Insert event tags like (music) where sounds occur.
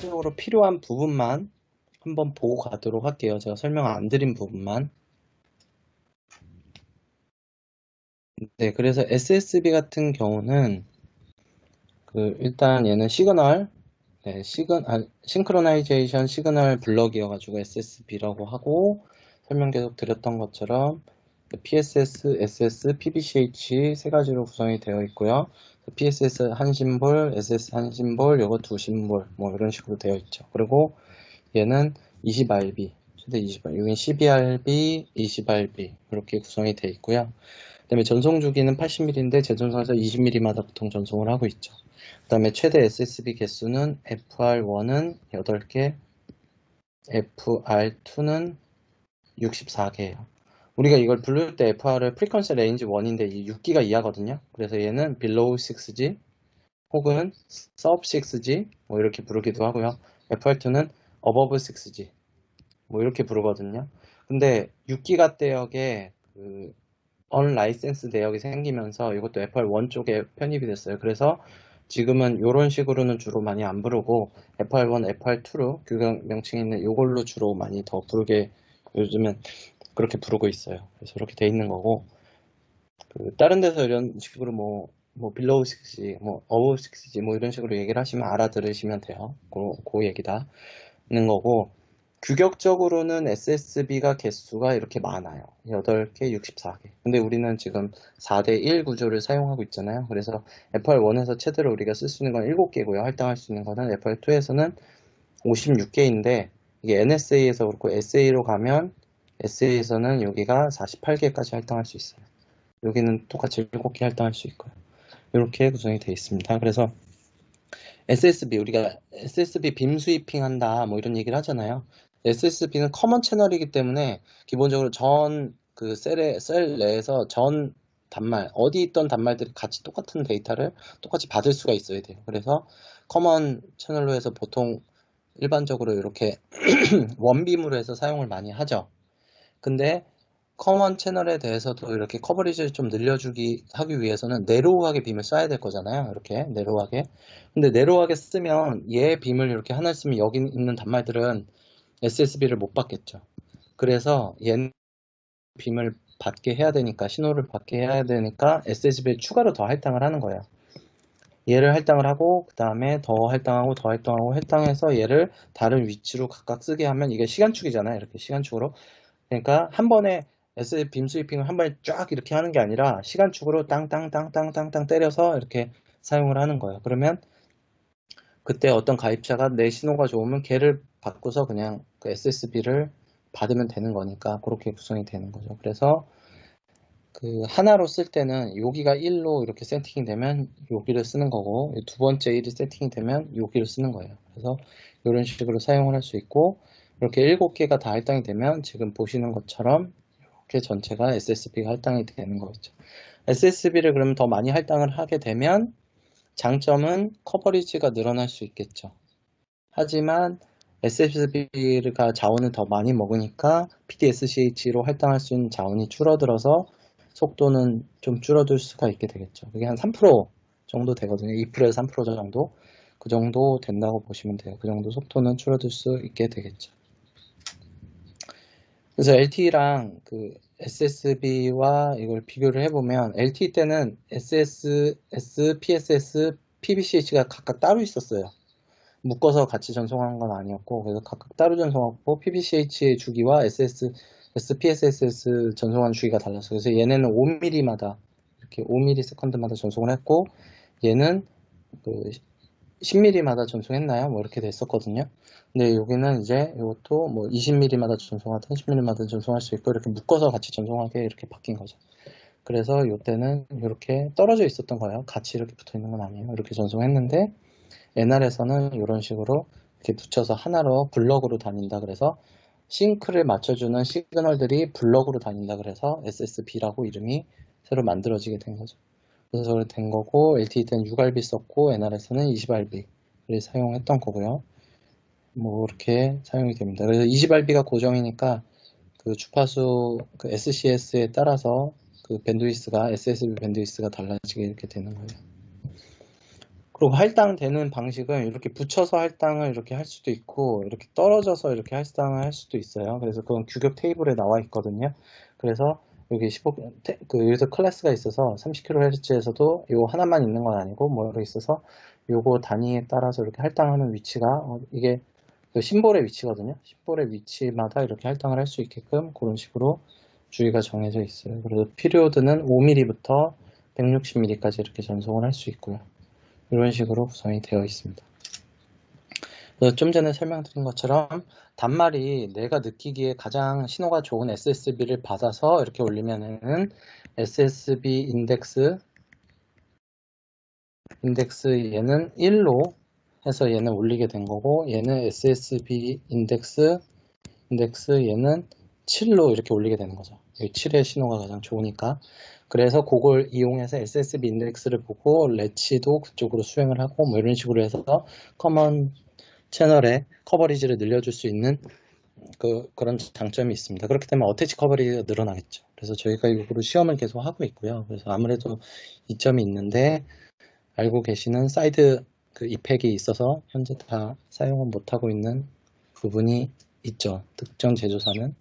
추가적으로 필요한 부분만 한번 보고 가도록 할게요. 제가 설명 안 드린 부분만. 네, 그래서 SSB 같은 경우는 그 일단 얘는 시그널, 네, 시그, 아, 싱크로나이제이션 시그널 블럭이어가지고 SSB라고 하고 설명 계속 드렸던 것처럼 PSS, SS, PBCH 세 가지로 구성이 되어 있고요. PSS 한 심볼, SS 한 심볼, 요거 두 심볼, 뭐 이런 식으로 되어 있죠. 그리고 얘는 20RB, 최대 20R, 여기 12RB, 20RB 이렇게 구성이 되어 있고요. 그 다음에 전송 주기는 80mm인데 제전선에서 20mm마다 보통 전송을 하고 있죠. 그 다음에 최대 SSB 개수는 FR1은 8개, FR2는 64개예요. 우리가 이걸 부를 때 FR을 프리퀀시 레인지 1인데 6기가 이하거든요. 그래서 얘는 below 6G 혹은 sub 6G 뭐 이렇게 부르기도 하고요. FR2는 above 6G 뭐 이렇게 부르거든요. 근데 6기가 대역에 그 언라이센스 내역이 생기면서 이것도 FR1 쪽에 편입이 됐어요. 그래서 지금은 이런 식으로는 주로 많이 안 부르고 FR1, FR2로 규격 명칭이 있는 이걸로 주로 많이 더 부르게 요즘은 그렇게 부르고 있어요. 그래서 이렇게 돼 있는 거고 그 다른 데서 이런 식으로 뭐, 뭐 빌로우 6G, 뭐 어브 6G 뭐 이런 식으로 얘기를 하시면 알아들으시면 돼요. 그, 그 얘기다. 는 거고 규격적으로는 SSB가 개수가 이렇게 많아요. 8개, 64개. 근데 우리는 지금 4대1 구조를 사용하고 있잖아요. 그래서 FR1에서 최대로 우리가 쓸 수 있는 건 7개고요. 할당할 수 있는 거는 FR2에서는 56개인데 이게 NSA에서 그렇고 SA로 가면 SA에서는 여기가 48개까지 할당할 수 있어요. 여기는 똑같이 7개 할당할 수 있고요. 이렇게 구성이 되어 있습니다. 그래서 SSB 우리가 SSB 빔 스위핑 한다 뭐 이런 얘기를 하잖아요. SSB는 커먼 채널이기 때문에 기본적으로 전 그 셀에 셀 내에서 전 단말 어디 있던 단말들이 같이 똑같은 데이터를 똑같이 받을 수가 있어야 돼요. 그래서 커먼 채널로 해서 보통 일반적으로 이렇게 (clears throat) 원빔으로 해서 사용을 많이 하죠. 근데 커먼 채널에 대해서도 이렇게 커버리지를 좀 늘려주기 하기 위해서는 네로우하게 빔을 써야 될 거잖아요. 이렇게 네로우하게. 근데 네로우하게 쓰면 얘 빔을 이렇게 하나 쓰면 여기 있는 단말들은 SSB를 못 받겠죠. 그래서 얘 빔을 받게 해야 되니까 신호를 받게 해야 되니까 SSB를 추가로 더 할당을 하는 거예요. 얘를 할당을 하고 그 다음에 더 할당하고 더 할당하고 할당해서 얘를 다른 위치로 각각 쓰게 하면 이게 시간축이잖아요. 이렇게 시간축으로. 그러니까 한 번에 S 빔 스위핑을 한 번에 쫙 이렇게 하는 게 아니라 시간축으로 땅땅땅땅땅땅 때려서 이렇게 사용을 하는 거예요. 그러면 그때 어떤 가입자가 내 신호가 좋으면 걔를 바꾸서 그냥 그 SSB를 받으면 되는 거니까 그렇게 구성이 되는 거죠. 그래서 그 하나로 쓸 때는 여기가 1로 이렇게 세팅이 되면 여기를 쓰는 거고 두 번째 1이 세팅이 되면 여기를 쓰는 거예요. 그래서 이런 식으로 사용을 할 수 있고 이렇게 7개가 다 할당이 되면 지금 보시는 것처럼 이렇게 전체가 SSB가 할당이 되는 거죠. SSB를 그러면 더 많이 할당을 하게 되면 장점은 커버리지가 늘어날 수 있겠죠. 하지만 SSB가 자원을 더 많이 먹으니까 PDSCH로 할당할 수 있는 자원이 줄어들어서 속도는 좀 줄어들 수가 있게 되겠죠. 그게 한 3% 정도 되거든요. 2%에서 3% 정도. 그 정도 된다고 보시면 돼요. 그 정도 속도는 줄어들 수 있게 되겠죠. 그래서 LTE랑 그 SSB와 이걸 비교를 해보면 LTE 때는 SS, S, PSS, PBCH가 각각 따로 있었어요. 묶어서 같이 전송한 건 아니었고 그래서 각각 따로 전송하고 PBCH의 주기와 SS, SPSS 전송한 주기가 달랐어요. 그래서 얘네는 5mm마다 이렇게 5ms/마다 전송을 했고 얘는 그 10mm마다 전송했나요? 뭐 이렇게 됐었거든요. 근데 여기는 이제 이것도 뭐 20mm마다 전송하든 10mm마다 전송할 수 있고 이렇게 묶어서 같이 전송하게 이렇게 바뀐 거죠. 그래서 이때는 이렇게 떨어져 있었던 거예요. 같이 이렇게 붙어 있는 건 아니에요. 이렇게 전송했는데 옛날에서는 이런 식으로 이렇게 붙여서 하나로 블럭으로 다닌다 그래서 싱크를 맞춰주는 시그널들이 블럭으로 다닌다 그래서 SSB라고 이름이 새로 만들어지게 된 거죠. 그래서 된 거고 LTE 때는 6RB 썼고 NR에서는 20RB를 사용했던 거고요. 뭐 이렇게 사용이 됩니다. 그래서 20RB가 고정이니까 그 주파수 그 SCS에 따라서 그 밴드위스가 SSB 밴드위스가 달라지게 이렇게 되는 거예요. 그리고 할당되는 방식은 이렇게 붙여서 할당을 이렇게 할 수도 있고 이렇게 떨어져서 이렇게 할당을 할 수도 있어요. 그래서 그건 규격 테이블에 나와 있거든요. 그래서 여기 15, 테- 그 여기서 클래스가 있어서 30kHz에서도 이거 하나만 있는 건 아니고 뭐 여러 있어서 요거 단위에 따라서 이렇게 할당하는 위치가 어, 이게 그 심볼의 위치거든요. 심볼의 위치마다 이렇게 할당을 할 수 있게끔 그런 식으로 주의가 정해져 있어요. 그래서 피리오드는 5mm부터 160mm까지 이렇게 전송을 할 수 있고요. 이런 식으로 구성이 되어 있습니다. 좀 전에 설명드린 것처럼 단말이 내가 느끼기에 가장 신호가 좋은 SSB를 받아서 이렇게 올리면은 SSB 인덱스 인덱스 얘는 1로 해서 얘는 올리게 된 거고 얘는 SSB 인덱스 인덱스 얘는 7로 이렇게 올리게 되는 거죠. 7의 신호가 가장 좋으니까. 그래서 그걸 이용해서 SSB 인덱스를 보고 레치도 그쪽으로 수행을 하고 뭐 이런 식으로 해서 커먼 채널의 커버리지를 늘려줄 수 있는 그, 그런 장점이 있습니다. 그렇게 되면 어태치 커버리지가 늘어나겠죠. 그래서 저희가 이거로 시험을 계속 하고 있고요. 그래서 아무래도 이점이 있는데 알고 계시는 사이드 그 이펙이 있어서 현재 다 사용은 못하고 있는 부분이 있죠. 특정 제조사는